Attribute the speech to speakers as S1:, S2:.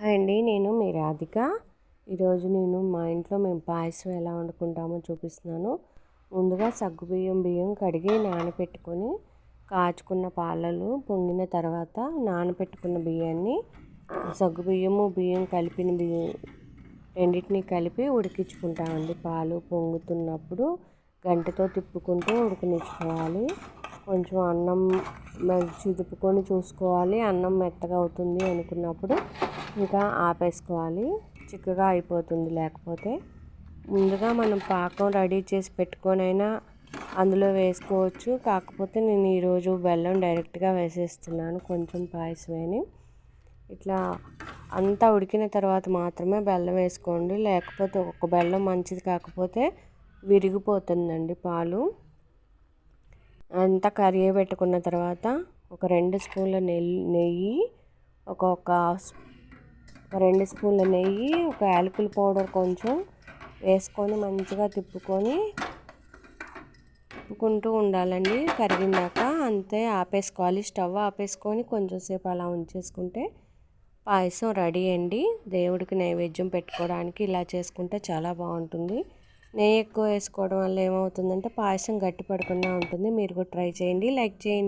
S1: Hi అండి నేను మీ రాధిక. ఈరోజు నేను మా ఇంట్లో మేము పాయసం ఎలా వండుకుంటామో చూపిస్తున్నాను. ముందుగా సగ్గుబియ్యం బియ్యం కడిగి నానబెట్టుకొని కాచుకున్న పాలలు పొంగిన తర్వాత నానబెట్టుకున్న బియ్యాన్ని సగ్గుబియ్యము బియ్యం కలిపిన బియ్యం రెండింటిని కలిపి ఉడికించుకుంటామండి. పాలు పొంగుతున్నప్పుడు గంటతో తిప్పుకుంటూ ఉడికించుకోవాలి. కొంచెం అన్నం చిదుపుకొని చూసుకోవాలి. అన్నం మెత్తగా అవుతుంది అనుకున్నప్పుడు ఇంకా ఆపేసుకోవాలి. చిక్కగా అయిపోతుంది లేకపోతే. ముందుగా మనం పాకం రెడీ చేసి పెట్టుకొనైనా అందులో వేసుకోవచ్చు. కాకపోతే నేను ఈరోజు బెల్లం డైరెక్ట్గా వేసేస్తున్నాను. కొంచెం పాయసమేని. ఇట్లా అంతా ఉడికిన తర్వాత మాత్రమే బెల్లం వేసుకోండి. లేకపోతే ఒక బెల్లం మంచిది కాకపోతే విరిగిపోతుందండి పాలు. అంతా కరిగే పెట్టుకున్న తర్వాత ఒక రెండు స్పూన్ల నెయ్యి నెయ్యి ఒక ఒక రెండు స్పూన్ల నెయ్యి ఒక యాలకుల పౌడర్ కొంచెం వేసుకొని మంచిగా తిప్పుకొని తిప్పుకుంటూ ఉండాలండి. కరిగిందాక అంతే ఆపేసుకోవాలి. స్టవ్ ఆపేసుకొని కొంచెం సేపు అలా ఉంచేసుకుంటే పాయసం రెడీ అండి. దేవుడికి నైవేద్యం పెట్టుకోవడానికి ఇలా చేసుకుంటే చాలా బాగుంటుంది. నెయ్యి ఎక్కువ వేసుకోవడం వల్ల ఏమవుతుందంటే పాయసం గట్టి పడకుండా ఉంటుంది. మీరు కూడా ట్రై చేయండి. లైక్ చేయండి.